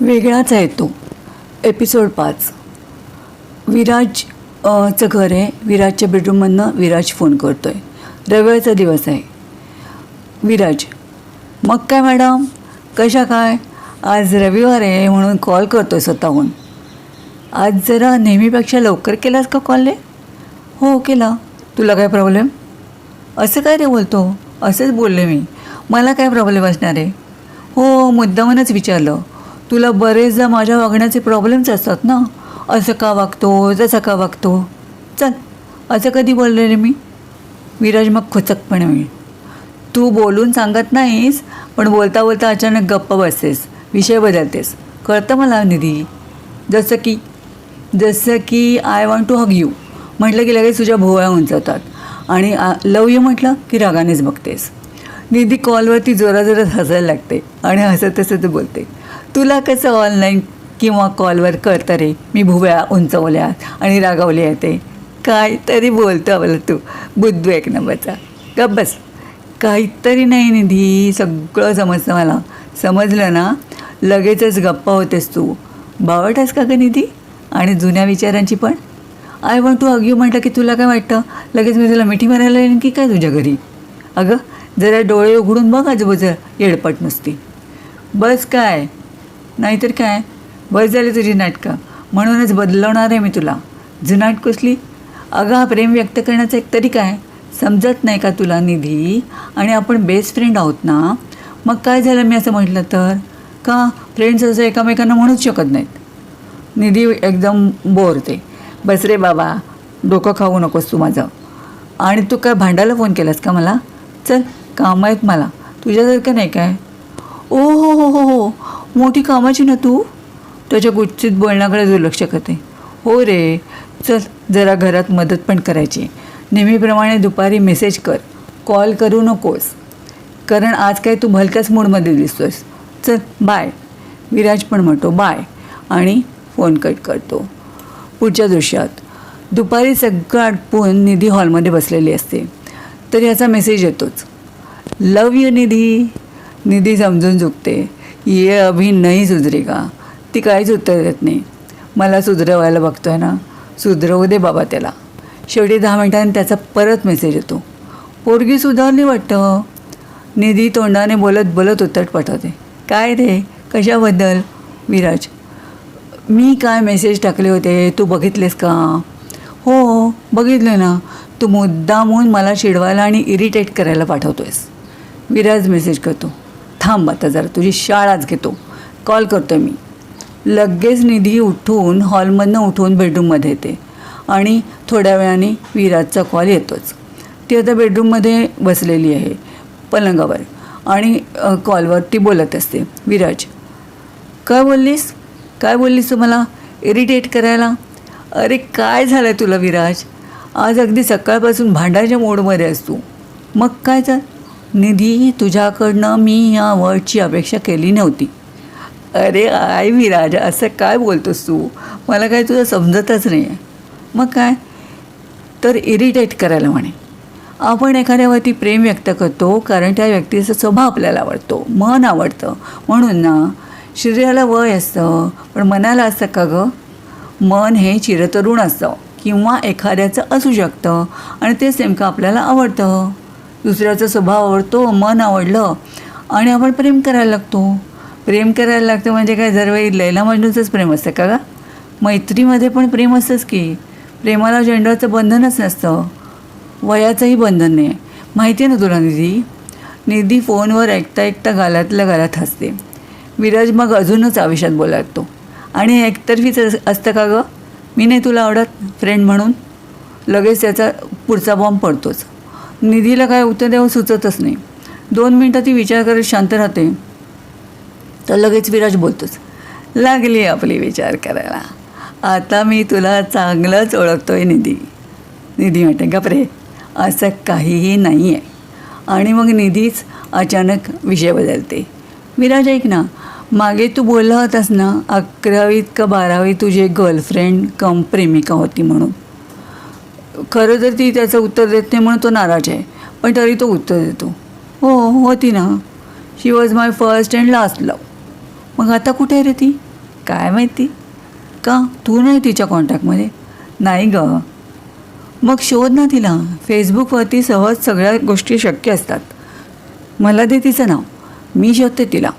वेगळाच आहे तो. एपिसोड पाच. विराज चं घर आहे. विराजच्या बेडरूममधनं विराज फोन करतो आहे रविवारचा दिवस आहे. विराज मग काय मॅडम कशा काय? आज रविवार आहे म्हणून कॉल करतो आहे स्वतःहून. आज जरा नेहमीपेक्षा लवकर केलास का कॉल रे हो केला. तुला काय प्रॉब्लेम असं काय रे बोलतो? असंच बोलले मी. मला काय प्रॉब्लेम असणार आहे? हो मुद्दामनच विचारलं. तुला बरेचदा माझ्या वागण्याचे प्रॉब्लेम्स असतात ना? असं का वागतो जसं का वागतो? चल असं कधी बोलले रे मी? विराज मग खुचकपणे होईल तू बोलून सांगत नाहीस पण बोलता बोलता अचानक गप्प बसतेस विषय बदलतेस. कळतं मला निधी? जसं की जसं की I want to hug you म्हटलं की लगेच तुझ्या भोवळ्या उंचवतात. आणि लव यू म्हटलं की रागानेच बघतेस. निधी कॉलवरती जोराजोरात हसायला लागते आणि हसत हसत बोलते. तुला कसं ऑनलाईन किंवा कॉलवर करतं रे? मी भुवया उंचवल्या आणि रागावले येते ते. काहीतरी बोलतो मला तू. बुद्धू एक नंबरचा. गप बस. काहीतरी नाही निधी. सगळं समजतं मला. समजलं ना? लगेचच गप्पा होतेस तू. बावटास का ग निधी? आणि जुन्या विचारांची पण? आय वॉन्ट टू अग्यू म्हटलं की तुला काय वाटतं? लगेच मी तुला मिठी मारायला येईन की काय तुझ्या घरी? अगं जरा डोळे उघडून बघ आजूबाजूला येडपट नुसती. बस काय? नाहीतर काय? बस झाली तुझी नाटकं. म्हणूनच बदलवणार आहे मी तुला. जुनाट कसली? अगं हा प्रेम व्यक्त करण्याचा एक तरी काय समजत नाही का तुला निधी? आणि आपण बेस्ट फ्रेंड आहोत ना? मग काय झालं मी असं म्हटलं तर? का? फ्रेंड्स असं एकामेकांना म्हणूच शकत नाहीत. निधी एकदम बोरते बस रे बाबा डोकं खाऊ नकोस तू माझं. आणि तू काय भांडायला फोन केलास का मला? चल काम आहेत मला. तुझ्यासारखं नाही काय? ओ हो हो हो हो. मोठी कामाची ना तू? त्याच्या गुच्छित बोलण्याकडे दुर्लक्ष करते. हो रे चल जरा घरात मदत पण करायची. नेहमीप्रमाणे दुपारी मेसेज कर. कॉल करू नकोस. कारण आज काय तू भलक्याच मूडमध्ये दिसतोयस. चल बाय विराज पण म्हणतो बाय आणि फोन कट करतो. पुढच्या दृश्यात दुपारी सगळं आटपून निधी हॉलमध्ये बसलेली असते. तर याचा मेसेज येतोच. लव यू निधी. निधी समजून चुकते ये अभि नाही सुधरेगा। ती काहीच उत्तर देत नाही. मला सुधरवायला बघतोय ना. सुधरवू दे बाबा त्याला. शेवटी दहा मिनिटांनी त्याचा परत मेसेज येतो. पोरगी सुधारली वाटतं हो. निधी तोंडाने बोलत बोलत उत्तर पाठवते काय रे? कशाबद्दल? विराज. मी काय मेसेज टाकले होते? तू बघितलेस का? हो, हो बघितले ना. तू मुद्दामून मला चिडवायला आणि इरिटेट करायला पाठवतोयस. विराज मेसेज करतो. थांब आता जरा तुझी शाळाच घेतो. कॉल करतो मी. लगेच निधी उठून हॉलमधनं उठून बेडरूममध्ये येते. आणि थोड्या वेळाने विराजचा कॉल येतोच. ती आता बेडरूममध्ये बसलेली आहे पलंगावर. आणि कॉलवर ती बोलत असते विराज काय बोललीस? काय बोललीस तू मला इरिटेट करायला? अरे काय झालं आहे तुला विराज? आज अगदी सकाळपासून भांडायच्या मोडमध्ये असतो तू. मग काय तर निधी तुझ्याकडनं मी या अवॉर्डची अपेक्षा केली नव्हती. अरे आय विराज असं काय बोलतोस तू? मला काय तुझं समजतच नाही आहे मग काय? तर इरिटेट करायला म्हणे. आपण एखाद्यावरती प्रेम व्यक्त करतो कारण त्या व्यक्तीचा स्वभाव आपल्याला आवडतो मन आवडतं. म्हणून ना शरीराला वय असतं पण मनाला असतं का गं? मन हे चिरतरुण असतं किंवा एखाद्याचं असू शकतं आणि तेच नेमकं आपल्याला आवडतं. दुसऱ्याचा स्वभाव आवडतो मन आवडलं आणि आपण प्रेम करायला लागतो. प्रेम करायला लागतं म्हणजे काय? दरवेळी लैला मजनूचंच प्रेम असतं का गा? मैत्रीमध्ये पण प्रेम असतंच की. प्रेमाला जेंडरचं बंधनच नसतं. वयाचंही बंधन नाही. माहिती आहे ना तुला निधी? निधी फोनवर ऐकता ऐकता गालातल्या गालात हसते. विराज मग अजूनच आयुष्यात बोला लागतो आणि एकतर्फीच असतं का गं? मी नाही तुला आवडत फ्रेंड म्हणून. लगेच त्याचा पुढचा बॉम्ब पडतोच. निधीला काय उत्तर द्यावं सुचतच नाही. दोन मिनटं ती विचार करत शांत राहते. तर लगेच विराज बोलतोच लागली आपली विचार करायला. आता मी तुला चांगलंच ओळखतोय निधी. निधी म्हणते गपरे असं काहीही नाही आहे आणि मग निधीच अचानक विषय बदलते. विराज ऐक ना मागे तू बोलला होतास ना अकरावीत का बारावीत तुझी गर्लफ्रेंड कम प्रेमिका होती म्हणून. खरं तर ती त्याचं उत्तर देत नाही म्हणून तो नाराज आहे. पण तरी तो उत्तर देतो. हो होती ना. She was my first and last love मग आता कुठे आहे रे ती? काय माहिती? का? तू नाही तिच्या कॉन्टॅक्टमध्ये? नाही ग. मग शोध ना तिला. फेसबुकवरती सहज सगळ्या गोष्टी शक्य असतात. मला दे तिचं नाव. मी शोधते तिला.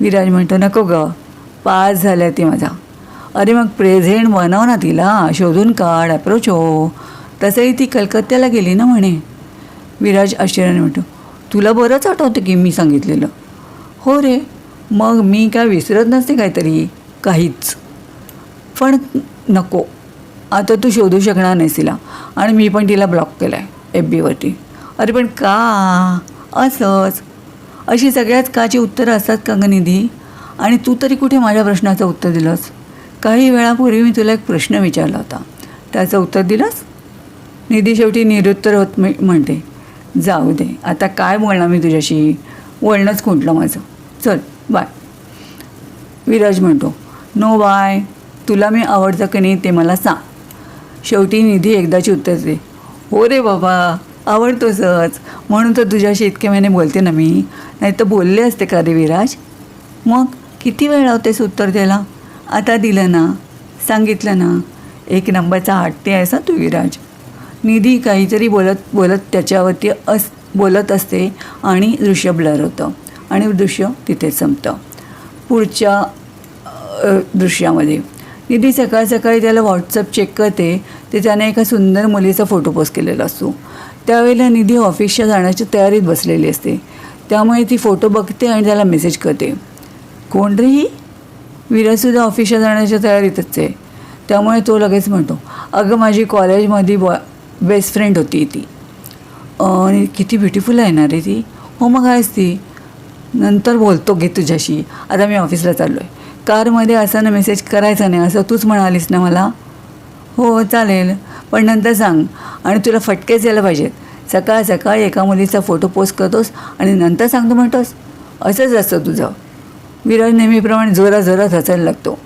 विराज म्हणतो नको ग. पास झाला ती माझा. अरे मग प्रेझेंट बनव ना तिला शोधून काढ अप्रोच हो. तसंही ती कलकत्त्याला गेली ना म्हणे. विराज आश्चर्याने म्हणतो तुला बरंच आठवतं की मी सांगितलेलं. हो रे मग मी काय विसरत नसते काहीतरी काहीच. पण नको आता तू शोधू शकणार नाहीस तिला आणि मी पण तिला ब्लॉक केलं आहे एफ बीवरती अरे पण का? असंच? अशी सगळ्याच काची उत्तरं असतात का निधी आणि तू तरी कुठे माझ्या प्रश्नाचं उत्तर दिलंस? काही वेळापूर्वी मी तुला एक प्रश्न विचारला होता. त्याचं उत्तर दिलंस? निधी शेवटी निरुत्तर होत मी म्हणते जाऊ दे आता काय बोलणार मी तुझ्याशी? वळणंच खुंटलं माझं. चल बाय विराज म्हणतो नो बाय तुला मी आवडतं की नाही ते मला सांग. शेवटी निधी एकदाची उत्तर दे हो रे बाबा आवडतोसच. म्हणून तर तुझ्याशी इतके महिने बोलते ना मी. नाही तर बोलले असते का रे विराज? मग किती वेळ लावतेस उत्तर द्यायला? आता दिलं ना सांगितलं ना एक नंबरचा हट्टी आहेस ना तू विराज. निधी काहीतरी बोलत बोलत त्याच्यावरती अस बोलत असते आणि दृश्य ब्लर होतं आणि दृश्य तिथे संपतं. पुढच्या दृश्यामध्ये. निधी सकाळ सकाळी त्याला व्हॉट्सअप चेक करते ते त्याने एका सुंदर मुलीचा फोटो पोस्ट केलेला असतो. त्यावेळेला निधी ऑफिसच्या जाण्याच्या तयारीत बसलेली असते. त्यामुळे ती फोटो बघते आणि त्याला मेसेज करते. कोण रे ही? विराजसुद्धा ऑफिसला जाण्याच्या तयारीतच आहे. त्यामुळे तो लगेच म्हणतो अगं माझी कॉलेजमध्ये बॉ बेस्ट फ्रेंड होती ती. आणि किती ब्युटिफुल आहे ना रे ती. हो मग आहेस ती. नंतर बोलतो घे तुझ्याशी. आता मी ऑफिसला चाललो आहे कारमध्ये असताना मेसेज करायचा नाही असं तूच म्हणालीस ना मला. हो चालेल. पण नंतर सांग. आणि तुला फटकेच यायला पाहिजेत. सकाळ सकाळी एका मुलीचा फोटो पोस्ट करतोस आणि नंतर सांगतो म्हणतोस. असंच असतं तुझं. विराज नेहमीप्रमाणे जोरा जोरात हसायला लागतो.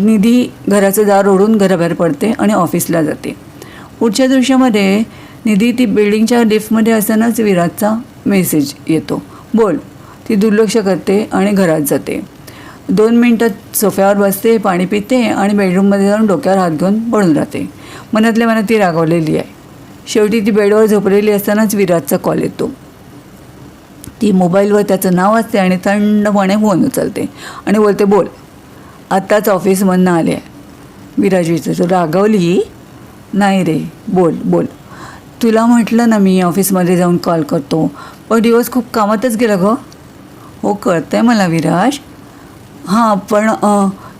निधी घराचं दार ओढून घराबाहेर पडते आणि ऑफिसला जाते. पुढच्या दृश्यामध्ये निधी ती बिल्डिंगच्या लिफ्टमध्ये असतानाच विराजचा मेसेज येतो. बोल ती दुर्लक्ष करते आणि घरात जाते. दोन मिनटात सोफ्यावर बसते पाणी पिते आणि बेडरूममध्ये जाऊन डोक्यावर हात घेऊन पडून राहते. मनातल्या मनात ती रागवलेली आहे. शेवटी ती बेडवर झोपलेली असतानाच विराजचा कॉल येतो. ती मोबाईलवर त्याचं नाव असते आणि थंडपणे फोन उचलते. आणि बोलते बोल आत्ताच ऑफिसमधनं आले आहे. विराज विचारतो रागवली? नाही रे बोल बोल. तुला म्हटलं ना मी ऑफिसमध्ये जाऊन कॉल करतो. पण दिवस खूप कामातच गेला गं. हो कळतं आहे मला विराज. हां पण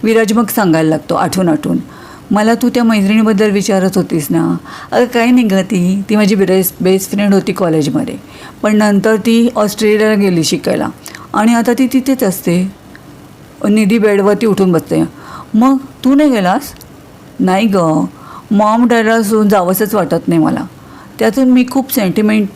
विराज मग सांगायला लागतो आठवून आठवून मला तू त्या मैत्रिणीबद्दल विचारत होतीस ना. अगं काही नाही ती. ती माझी बेस्ट बेस्ट फ्रेंड होती कॉलेजमध्ये. पण नंतर ती ऑस्ट्रेलियाला गेली शिकायला. आणि आता ती तिथेच असते. निधी बेडवरती उठून बसते. मग तू नाही गेलास? नाही गं. मॉम डॅडला सोडून जावंसंच वाटत नाही मला. त्यातून मी खूप सेंटिमेंट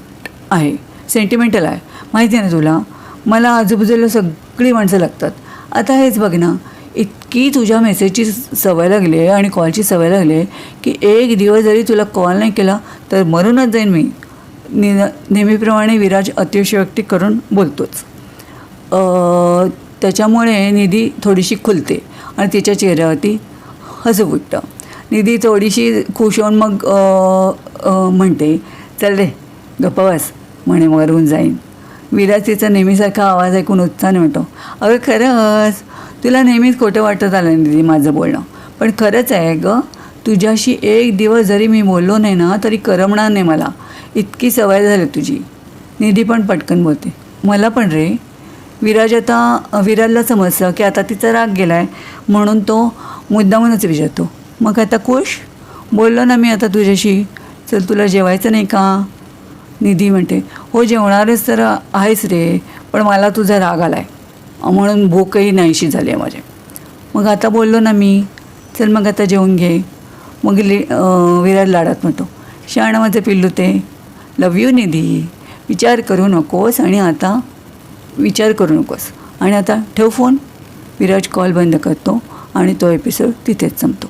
आहे. सेंटिमेंटल आहे. माहिती आहे ना तुला? मला आजूबाजूला सगळी माणसं लागतात. आता हेच बघ ना. इतकी तुझ्या मेसेजची सवय लागली आहे आणि कॉलची सवय लागली आहे की एक दिवस जरी तुला कॉल नाही केला तर मरूनच जाईन मी. नि नेहमीप्रमाणे विराज अतिशयोक्ती करून बोलतोच. त्याच्यामुळे निधी थोडीशी खुलते आणि तिच्या चेहऱ्यावरती हसू फुटतं. निधी थोडीशी खुश होऊन मग म्हणते चल रे गप्पावास म्हणे मरून जाईन. विराज तिचा नेहमीसारखा आवाज ऐकून उत्साहाने म्हणतो अगं खरंच तुला नेहमीच खोटं वाटत आलं निधी माझं बोलणं. पण खरंच आहे ग तुझ्याशी एक दिवस जरी मी बोललो नाही ना तरी करमणार नाही मला. इतकी सवय झाली तुझी. निधी पण पटकन बोलते मला पण रे. विराज आता विराजला समजतं की आता तिचा राग गेला आहे म्हणून तो मुद्दामूनच विचारतो मग आता खुश? बोललो ना मी आता तुझ्याशी. चल तुला जेवायचं नाही का? निधी म्हणते हो जेवणारच तर आहेस रे पण मला तुझा राग आला आहे म्हणून भूकही नाहीशी झाली आहे माझे. मग आता बोललो ना मी चल मग आता जेवून घे. मग लि विराट लाडात म्हणतो शाणं माझं पिल्लू ते लव यू निधी विचार करू नकोस आणि आता विचार करू नकोस. आणि आता ठेव फोन. विराज कॉल बंद करतो आणि तो एपिसोड तिथेच संपतो.